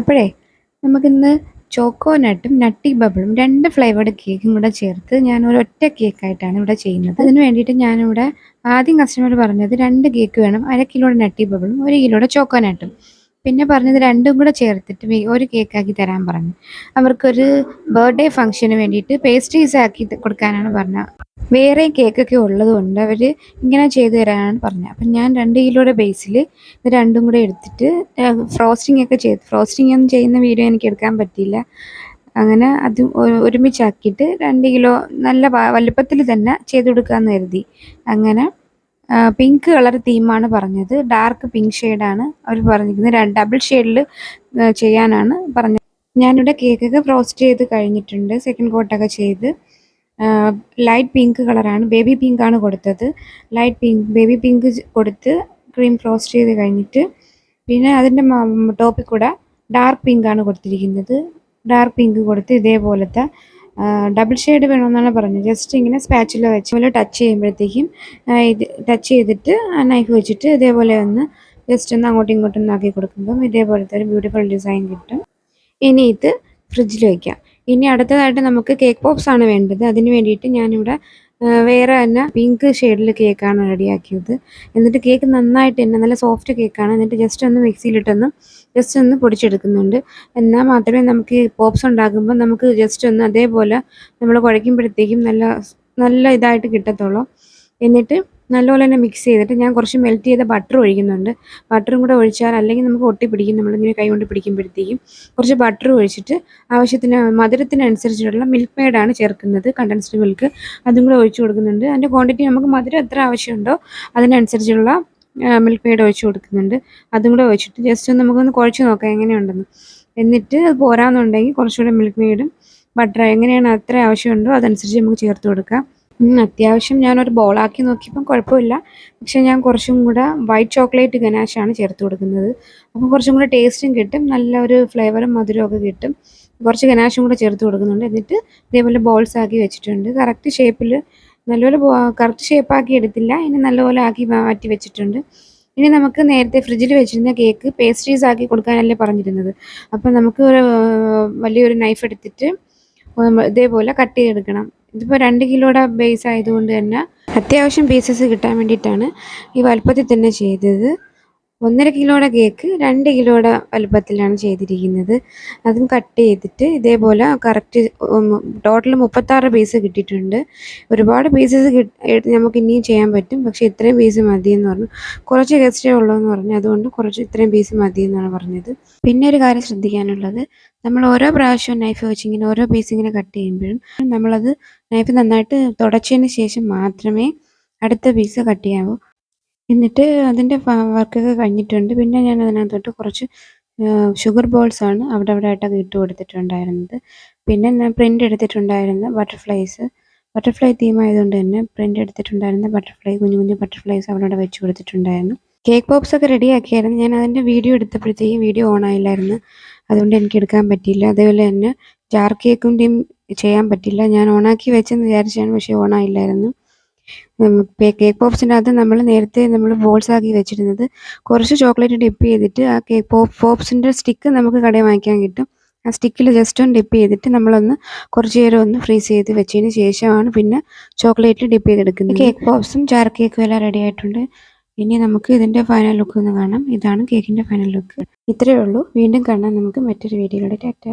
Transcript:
അപ്പോഴേ നമുക്കിന്ന് ചോക്കോനട്ടും നട്ടി ബബിളും രണ്ട് ഫ്ലേവേർഡ് കേക്കും കൂടെ ചേർത്ത് ഞാൻ ഒരു ഒറ്റ കേക്കായിട്ടാണ് ഇവിടെ ചെയ്യുന്നത്. അതിന് വേണ്ടിയിട്ട് ഞാനിവിടെ ആദ്യം കസ്റ്റമർ പറഞ്ഞത് രണ്ട് കേക്ക് വേണം അര കിലോയുടെ നട്ടി ബബിളും ഒരു കിലോയുടെ ചോക്കോനട്ടും. പിന്നെ പറഞ്ഞത് രണ്ടും കൂടെ ചേർത്തിട്ട് ഒരു കേക്കാക്കി തരാൻ പറഞ്ഞു. അവർക്കൊരു ബർത്ത്ഡേ ഫംഗ്ഷന് വേണ്ടിയിട്ട് പേസ്ട്രീസ് ആക്കി കൊടുക്കാനാണ് പറഞ്ഞത്. വേറെ കേക്കൊക്കെ ഉള്ളതുകൊണ്ട് അവർ ഇങ്ങനെ ചെയ്തു തരാനാണ് പറഞ്ഞത്. അപ്പം ഞാൻ രണ്ട് കിലോയുടെ ബേസിൽ ഇത് രണ്ടും കൂടെ എടുത്തിട്ട് ഫ്രോസ്റ്റിംഗ് ഒക്കെ ചെയ്ത് ഫ്രോസ്റ്റിംഗ് ഒന്നും ചെയ്യുന്ന വീഡിയോ എനിക്ക് എടുക്കാൻ പറ്റിയില്ല. അങ്ങനെ അത് ഒരുമിച്ചാക്കിയിട്ട് രണ്ട് കിലോ നല്ല വലുപ്പത്തിൽ തന്നെ ചെയ്ത് കൊടുക്കാമെന്ന് കരുതി. അങ്ങനെ പിങ്ക് കളർ തീമാണ് പറഞ്ഞത്. ഡാർക്ക് പിങ്ക് ഷെയ്ഡാണ് അവർ പറഞ്ഞിരിക്കുന്നത്. ഡബിൾ ഷെയ്ഡിൽ ചെയ്യാനാണ് പറഞ്ഞത്. ഞാനിവിടെ കേക്കൊക്കെ ഫ്രോസ്റ്റ് ചെയ്ത് കഴിഞ്ഞിട്ടുണ്ട്. സെക്കൻഡ് കോട്ടൊക്കെ ചെയ്ത്. ലൈറ്റ് പിങ്ക് കളറാണ് ബേബി പിങ്ക് ആണ് കൊടുത്തത്. ലൈറ്റ് പിങ്ക് ബേബി പിങ്ക് കൊടുത്ത് ക്രീം ഫ്രോസ്റ്റ് ചെയ്ത് കഴിഞ്ഞിട്ട് പിന്നെ അതിന്റെ ടോപ്പിൽ കൂടെ ഡാർക്ക് പിങ്ക് ആണ് കൊടുത്തിരിക്കുന്നത്. ഡാർക്ക് പിങ്ക് കൊടുത്ത് ഇതേപോലത്തെ ഡബിൾ ഷെയ്ഡ് വേണമെന്നാണ് പറഞ്ഞത്. ജസ്റ്റ് ഇങ്ങനെ സ്പാച്ചില വെച്ച് പോലെ ടച്ച് ചെയ്യുമ്പോഴത്തേക്കും ഇത് ടച്ച് ചെയ്തിട്ട് നൈഫ് വെച്ചിട്ട് ഇതേപോലെ ഒന്ന് ജസ്റ്റ് ഒന്ന് അങ്ങോട്ടും ഇങ്ങോട്ടും ഒന്ന് ആക്കി കൊടുക്കുമ്പം ഇതേപോലത്തെ ഒരു ബ്യൂട്ടിഫുൾ ഡിസൈൻ കിട്ടും. ഇനി ഇത് ഫ്രിഡ്ജിൽ വയ്ക്കാം ഇനി അടുത്തതായിട്ട് നമുക്ക് കേക്ക് പോപ്സ് ആണ് വേണ്ടത്. അതിന് വേണ്ടിയിട്ട് ഞാനിവിടെ വേറെ തന്നെ പിങ്ക് ഷെയ്ഡിൽ കേക്കാണ് റെഡിയാക്കിയത് എന്നിട്ട് കേക്ക് നന്നായിട്ട് തന്നെ നല്ല സോഫ്റ്റ് കേക്കാണ് എന്നിട്ട് ജസ്റ്റ് ഒന്ന് മിക്സിയിലിട്ടൊന്ന് ജസ്റ്റ് ഒന്ന് പൊടിച്ചെടുക്കുന്നുണ്ട്. എന്നാൽ മാത്രമേ നമുക്ക് പോപ്സ് ഉണ്ടാക്കുമ്പോൾ നമുക്ക് ജസ്റ്റ് ഒന്ന് അതേപോലെ നമ്മൾ കുഴയ്ക്കുമ്പോഴത്തേക്കും നല്ല നല്ല ഇതായിട്ട് കിട്ടത്തുള്ളൂ. എന്നിട്ട് നല്ലപോലെ തന്നെ മിക്സ് ചെയ്തിട്ട് ഞാൻ കുറച്ച് മെൽറ്റ് ചെയ്ത ബട്ടർ ഒഴിക്കുന്നുണ്ട്. ബട്ടറും കൂടെ ഒഴിച്ചാൽ അല്ലെങ്കിൽ നമുക്ക് ഒട്ടി പിടിക്കും. നമ്മളിങ്ങനെ കൈ കൊണ്ട് പിടിക്കുമ്പോഴത്തേക്കും കുറച്ച് ബട്ടർ ഒഴിച്ചിട്ട് ആവശ്യത്തിന് മധുരത്തിനനുസരിച്ചിട്ടുള്ള മിൽക്ക് മെയ്ഡാണ് ചേർക്കുന്നത് കണ്ടൻസ്ഡ് മിൽക്ക് അതും കൂടെ ഒഴിച്ചു കൊടുക്കുന്നുണ്ട്. അതിന്റെ ക്വാണ്ടിറ്റി നമുക്ക് മധുരം എത്ര ആവശ്യമുണ്ടോ അതിനനുസരിച്ചുള്ള മിൽക്ക് മെയ്ഡ് ഒഴിച്ചു കൊടുക്കുന്നുണ്ട്. അതും കൂടെ ഒഴിച്ചിട്ട് ജസ്റ്റ് ഒന്ന് നമുക്കൊന്ന് കുഴച്ച് നോക്കാം എങ്ങനെയുണ്ടെന്ന്. എന്നിട്ട് അത് പോരാന്നുണ്ടെങ്കിൽ കുറച്ചുകൂടെ മിൽക്ക് മെയ്ഡും ബട്ടർ എങ്ങനെയാണ് അത്ര ആവശ്യമുണ്ടോ അതനുസരിച്ച് നമുക്ക് ചേർത്ത് കൊടുക്കാം. അത്യാവശ്യം ഞാനൊരു ബോളാക്കി നോക്കിയപ്പം കുഴപ്പമില്ല. പക്ഷേ ഞാൻ കുറച്ചും കൂടെ വൈറ്റ് ചോക്ലേറ്റ് ഗനാഷാണ് ചേർത്ത് കൊടുക്കുന്നത്. അപ്പോൾ കുറച്ചും കൂടെ ടേസ്റ്റും കിട്ടും നല്ല ഒരു ഫ്ലേവറും മധുരവും കിട്ടും. കുറച്ച് ഗനാഷും കൂടെ ചേർത്ത് കൊടുക്കുന്നുണ്ട്. എന്നിട്ട് ഇതേപോലെ ബോൾസ് ആക്കി വെച്ചിട്ടുണ്ട്. കറക്റ്റ് ഷേപ്പിൽ നല്ലപോലെ കറക്റ്റ് ഷേപ്പാക്കി എടുത്തില്ല. ഇനി നല്ലപോലെ ആക്കി മാറ്റി വെച്ചിട്ടുണ്ട്. ഇനി നമുക്ക് നേരത്തെ ഫ്രിഡ്ജിൽ വെച്ചിരുന്ന കേക്ക് പേസ്ട്രീസ് ആക്കി കൊടുക്കാനല്ലേ പറഞ്ഞിരുന്നത്. അപ്പം നമുക്ക് ഒരു വലിയൊരു നൈഫ് എടുത്തിട്ട് നമ്മ- ഇതേപോലെ കട്ട് ചെയ്തെടുക്കണം. ഇതിപ്പോൾ രണ്ട് കിലോയുടെ ബേസ് ആയതുകൊണ്ട് തന്നെ അത്യാവശ്യം പീസസ് കിട്ടാൻ വേണ്ടിയിട്ടാണ് ഈ വലുപ്പത്തിൽ തന്നെ ചെയ്തത്. ഒന്നര കിലോയുടെ കേക്ക് രണ്ട് കിലോയുടെ വലുപ്പത്തിലാണ് ചെയ്തിരിക്കുന്നത്. അതും കട്ട് ചെയ്തിട്ട് ഇതേപോലെ കറക്റ്റ് ടോട്ടൽ മുപ്പത്താറ് പീസ് കിട്ടിയിട്ടുണ്ട്. ഒരുപാട് പീസസ് നമുക്ക് ഇനിയും ചെയ്യാൻ പറ്റും. പക്ഷേ ഇത്രയും പീസ് മതി എന്ന് പറഞ്ഞു. കുറച്ച് ഗസ്റ്റേ ഉള്ളൂ എന്ന് പറഞ്ഞു. അതുകൊണ്ട് കുറച്ച് ഇത്രയും പീസ് മതി എന്നാണ് പറഞ്ഞത്. പിന്നെ ഒരു കാര്യം ശ്രദ്ധിക്കാനുള്ളത്. നമ്മൾ ഓരോ പ്രാവശ്യവും നൈഫ് വെച്ചിങ്ങനെ ഓരോ പീസ് ഇങ്ങനെ കട്ട് ചെയ്യുമ്പോഴും നമ്മളത് നൈഫ് നന്നായിട്ട് തുടച്ചതിന് ശേഷം മാത്രമേ അടുത്ത പീസ് കട്ട് ചെയ്യാവൂ. എന്നിട്ട് അതിന്റെ വർക്കൊക്കെ കഴിഞ്ഞിട്ടുണ്ട്. പിന്നെ ഞാൻ അതിനകത്തോട്ട് കുറച്ച് ഷുഗർ ബോൾസ് ആണ് അവിടെ അവിടെ ആയിട്ടൊക്കെ ഇട്ട് കൊടുത്തിട്ടുണ്ടായിരുന്നത്. പിന്നെ ഞാൻ പ്രിന്റ് എടുത്തിട്ടുണ്ടായിരുന്ന ബട്ടർഫ്ലൈസ് ബട്ടർഫ്ലൈ തീം ആയതുകൊണ്ട് തന്നെ പ്രിന്റ് എടുത്തിട്ടുണ്ടായിരുന്ന ബട്ടർഫ്ലൈ കുഞ്ഞു കുഞ്ഞു ബട്ടർഫ്ലൈസ് അവിടെ വെച്ച് കൊടുത്തിട്ടുണ്ടായിരുന്നു. കേക്ക് പോപ്സ് ഒക്കെ റെഡി ആക്കിയായിരുന്നു. ഞാൻ അതിന്റെ വീഡിയോ എടുത്തപ്പോഴത്തേക്കും വീഡിയോ ഓൺ ആയില്ലായിരുന്നു. അതുകൊണ്ട് എനിക്ക് എടുക്കാൻ പറ്റിയില്ല. അതേപോലെ തന്നെ ജാർ കേക്കിന്റെയും ചെയ്യാൻ പറ്റില്ല ഞാൻ ഓണാക്കി വെച്ചെന്ന് വിചാരിച്ചാണ് പക്ഷേ ഓൺ ആയില്ലായിരുന്നു. കേക്ക് പോപ്സിന്റെ അകത്ത് നമ്മൾ നേരത്തെ നമ്മൾ ബോൾസ് ആക്കി വെച്ചിരുന്നത്. കുറച്ച് ചോക്ലേറ്റ് ഡിപ്പ് ചെയ്തിട്ട് ആ കേക്ക് പോപ്പ് പോപ്സിന്റെ സ്റ്റിക്ക് നമുക്ക് കടയിൽ വാങ്ങിക്കാൻ കിട്ടും. ആ സ്റ്റിക്കിൽ ജസ്റ്റ് ഒന്ന് ഡിപ്പ് ചെയ്തിട്ട് നമ്മളൊന്ന് കുറച്ച് നേരം ഒന്ന് ഫ്രീസ് ചെയ്ത് വെച്ചതിന് ശേഷമാണ് പിന്നെ ചോക്ലേറ്റ് ഡിപ്പ് ചെയ്തെടുക്കുന്നത്. കേക്ക് പോപ്സും ജാർ കേക്കും എല്ലാം റെഡി ആയിട്ടുണ്ട്. ഇനി നമുക്ക് ഇതിന്റെ ഫൈനൽ ലുക്ക് ഒന്ന് കാണാം. ഇതാണ് കേക്കിന്റെ ഫൈനൽ ലുക്ക് ഇത്രയേ ഉള്ളൂ. വീണ്ടും കാണാം നമുക്ക് മറ്റൊരു വീഡിയോയിലൂടെ. ടാറ്റ.